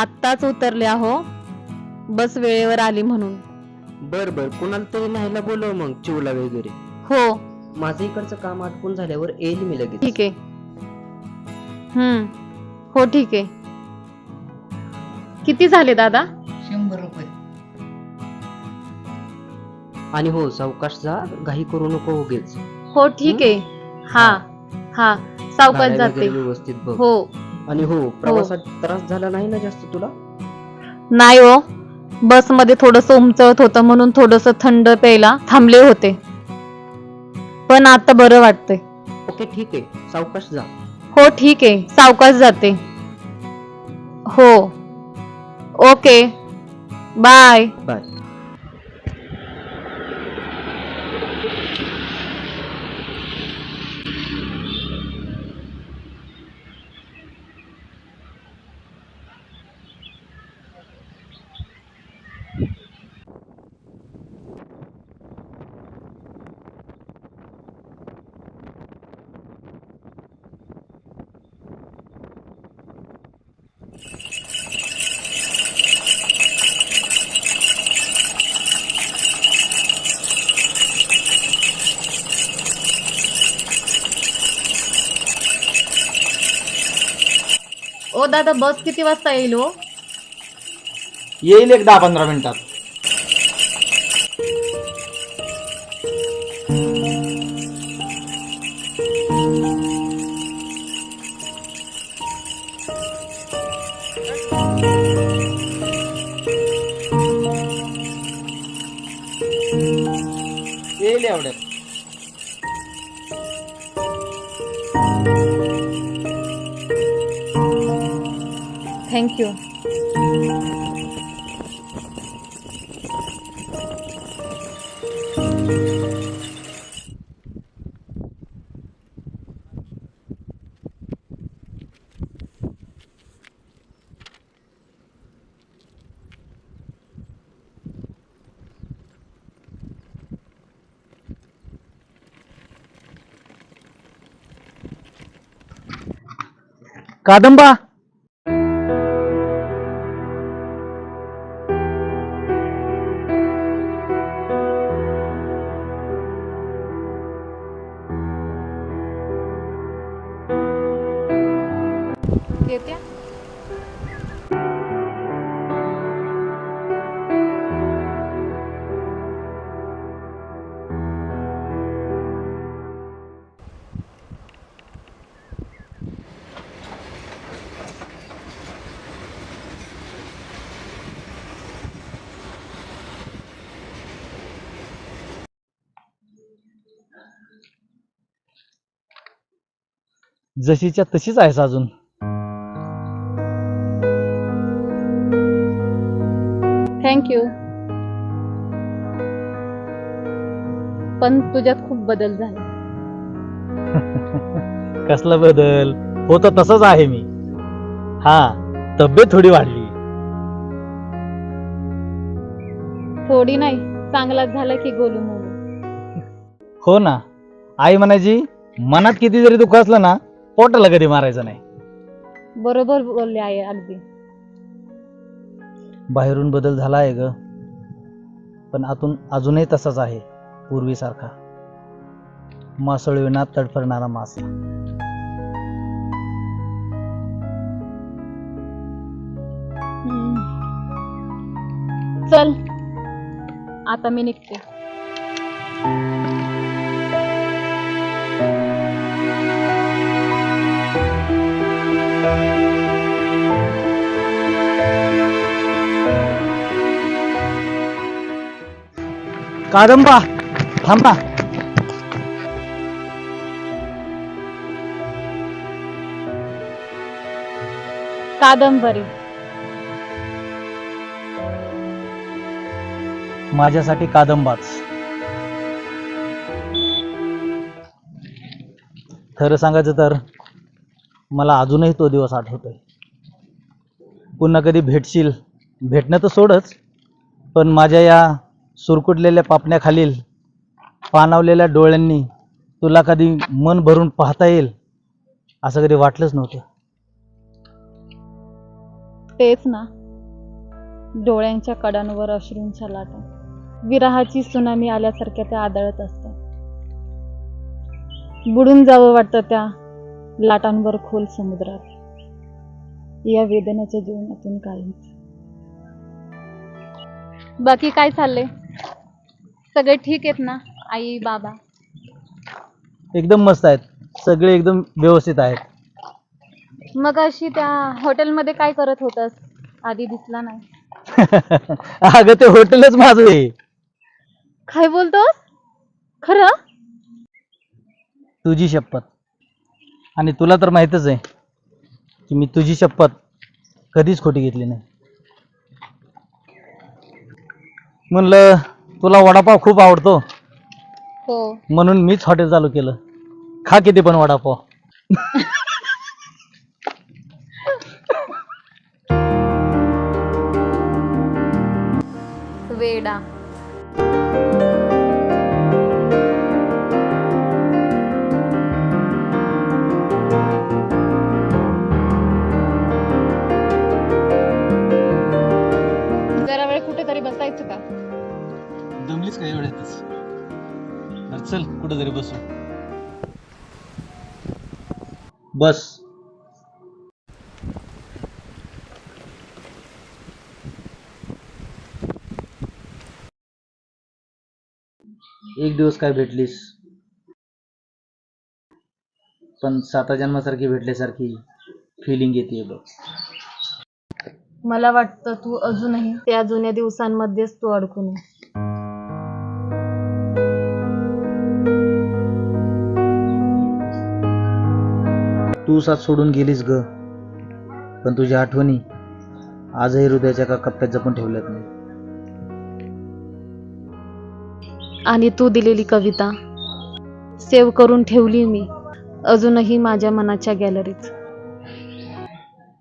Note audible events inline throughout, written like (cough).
आत्ताच उतरले आहो. बस वेळेवर आली म्हणून. बर बर. कुणाला तरी न्यायला बोलव मग चिवला वगैरे. हो. माझं इकडचं काम आटपून झाल्यावर येईल मी लगेच. ठीक आहे. हम्म. हो ठीक आहे. किती झाले दादा? शंभर रुपये. आणि हो सावकाश जा घाई करू नको उगेच. हो ठीक आहे. हा हा. सावकाश गाड्या जाते. व्यवस्थित बघ. हो. आणि हो प्रवासात त्रास झाला नाही ना जास्त तुला? नाही हो. बसमध्ये थोडस उमचळत होतं म्हणून थोडस थंड प्यायला थांबले होते. पण आता बरं वाटतंय. ओके ठीक आहे. सावकाश जा. हो ठीक आहे. सावकाश जाते. हो. ओके. बाय. बाय. ओ दादा बस किती वाजता येईल हो? येईल एक दहा पंधरा मिनिटात. येईल एवढ्यात. थँक्यू कादंबा येते जशीच्या तशीच आहेस अजून. थँक्यू पण तुझ्यात खूप बदल झाला. (laughs) कसला बदल? होत तसंच आहे मी. हा तब्येत थोडी वाढली. थोडी नाही चांगलाच झाला की गोलू मोलू (laughs) हो ना. आई म्हणायची मनात किती जरी दुःख असलं ना पोटाला कधी मारायचं नाही. बरोबर बोलले आहे अगदी. बाहेरून बदल झाला आहे ग. पण आतून अजूनही तसाच आहे पूर्वीसारखा. मासळविना तडफडणारा मासा. चल. आता मी निघते. कादंबा थांबा. कादंबरी. माझ्यासाठी कादंबाच. खरं सांगायचं तर मला अजूनही तो दिवस आठवतोय. पुन्हा कधी भेटशील भेटणं तर सोडच पण माझ्या या सुरकुटलेल्या पापण्याखालील पाणावलेल्या डोळ्यांनी तुला कधी मन भरून पाहता येईल असं कधी वाटलंच नव्हतं. तेच ना. डोळ्यांच्या कडांवर अश्रूंच्या लाटा. विरहाची सुनामी आल्यासारख्या त्या आदळत असतात. बुडून जावं वाटतं त्या लाटांवर खोल समुद्रात. या वेदनेच्या जीवनातून काहीच. बाकी काय चाललंय? सगळे ठीक आहेत ना आई बाबा? एकदम मस्त आहेत. सगळे एकदम व्यवस्थित आहेत. मग अशी त्या हॉटेलमध्ये काय करत होतास? आधी दिसला नाही. (laughs) अगं ते हॉटेलच माझं आहे. काय बोलतोस? खरं? तुझी शपथ. आणि तुला तर माहीतच आहे की मी तुझी शपथ कधीच खोटी घेतली नाही. म्हणलं तुला वडापाव खूप आवडतो. हो. म्हणून मीच हॉटेल चालू केलं. खा किती पण वडापाव. (laughs) चल कुठेतरी बसू. बस. एक दिवस काय भेटलीस? पण साता जन्मासारखी भेटल्यासारखी फिलिंग येते बघ. मला वाटतं तू अजूनही त्या जुन्या दिवसांमध्येच तू अडकून आहे तू साथ सोडून गेलीस ग. पण तुझ्या आठवणी आजही हृदयाच्या का कप्प्यात जपून ठेवल्यात नाही आणि तू दिलेली कविता सेव्ह करून ठेवली मी अजूनही माझ्या मनाच्या गॅलरीत.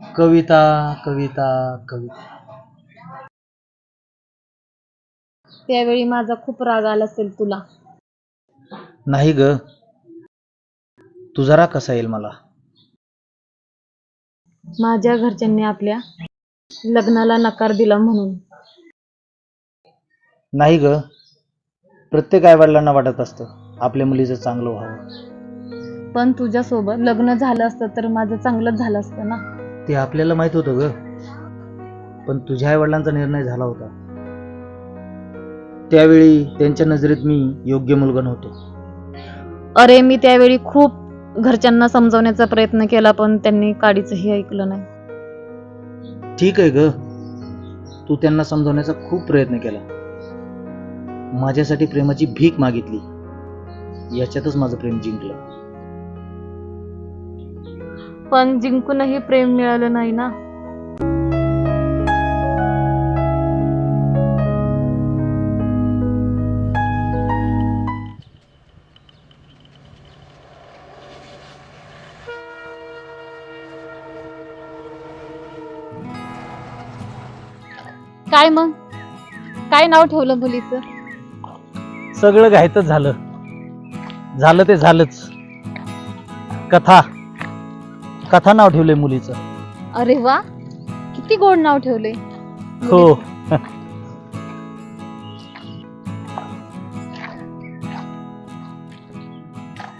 कविता कविता कविता. त्यावेळी माझा खूप राग आला असेल तुला. नाही ग. तुझा राग कसा येईल मला? माझ्या घरच्यांनी आपल्या लग्नाला नकार दिला म्हणून. नाही ग. प्रत्येक आईवडिलांना वाटत असतं आपल्या मुलीचं चांगलं व्हावं. पण तुझ्यासोबत लग्न झालं असतं तर माझं चांगलंच झालं असतं ना? ते आपल्याला माहीत होतं ग. पण तुझ्या आईवडिलांचा निर्णय झाला होता. त्यावेळी त्यांच्या नजरेत मी योग्य मुलगा नव्हतो. अरे मी त्यावेळी खूप घरच्यांना समजवण्याचा प्रयत्न केला पण त्यांनी काडीचंही ऐकलं नाही. ठीक आहे ग. तू त्यांना समजवण्याचा खूप प्रयत्न केला. माझ्यासाठी प्रेमाची भीक मागितली. याच्यातच माझं प्रेम जिंकलं. पण जिंकूनही प्रेम मिळालं नाही ना? काय मग? काय नाव ठेवलं मुलीचं? सगळं घायतच झालं. झालं ते झालंच. कथा. कथा नाव ठेवलंय मुलीचं. अरे वा. किती गोड नाव ठेवले हो.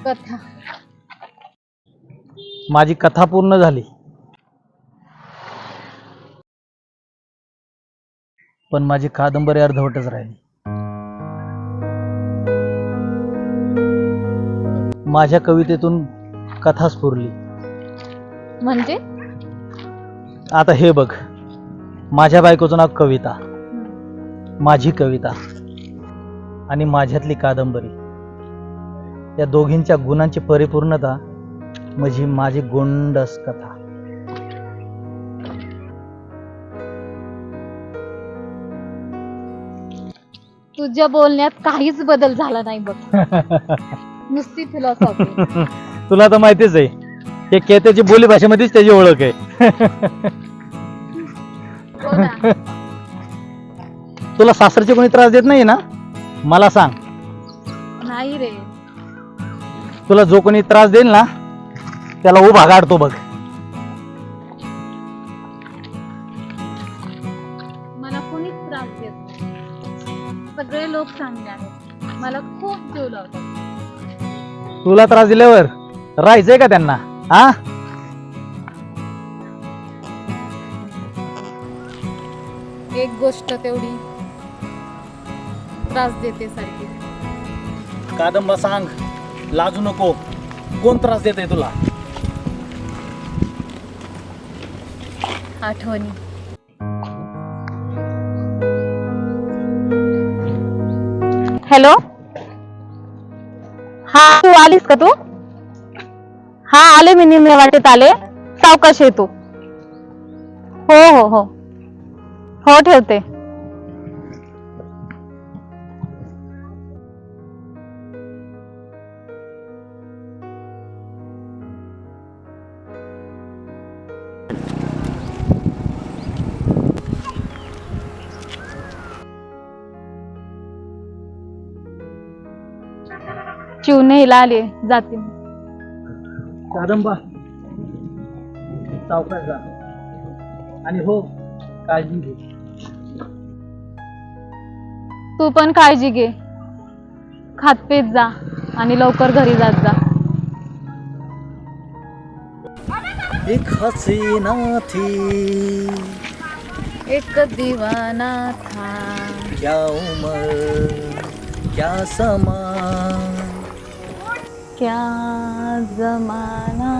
कथा. माझी कथा पूर्ण झाली. पण माझी कादंबरी अर्धवटच राहिली. माझ्या कवितेतून कथा स्फुरली म्हणजे? आता हे बघ. माझ्या बायकोचं नाव कविता. माझी कविता. आणि माझ्यातली कादंबरी. या दोघींच्या गुणांची परिपूर्णता म्हणजे माझी गोंडस कथा. तुझ्या बोलण्यात काहीच बदल झाला नाही बघ. (laughs) नुसती फिलॉसॉफी तुला तर माहितीच आहे हे केत्याची बोली भाषेमध्येच त्याची ओळख आहे. हो (laughs) तुला सासरचे कोणी त्रास देत नाही ना? मला सांग. नाही रे. तुला जो कोणी त्रास देईल ना त्याला उभा गाडतो बघ. तुला त्रास दिल्यावर राहायचंय का त्यांना? हा? एक गोष्ट तेवढी त्रास देते सारखी. कादंबा सांग लाजू नको. कोण त्रास देत आहे तुला? आठवणी. हॅलो? हा तू आलीस का तू? हा आले मी निम्मे वाटेत आले. सावकाश येतो हो हो हो. हो ठेवते. चिवणेला आले जाते. मी. कादंबा सावकाश जा. आणि हो काळजी घे. तू पण काळजी घे. खात पीत जा आणि लवकर घरी जात जा. एक हसीना थी एक दिवाना था क्या उम्र क्या समा. क्या जमाना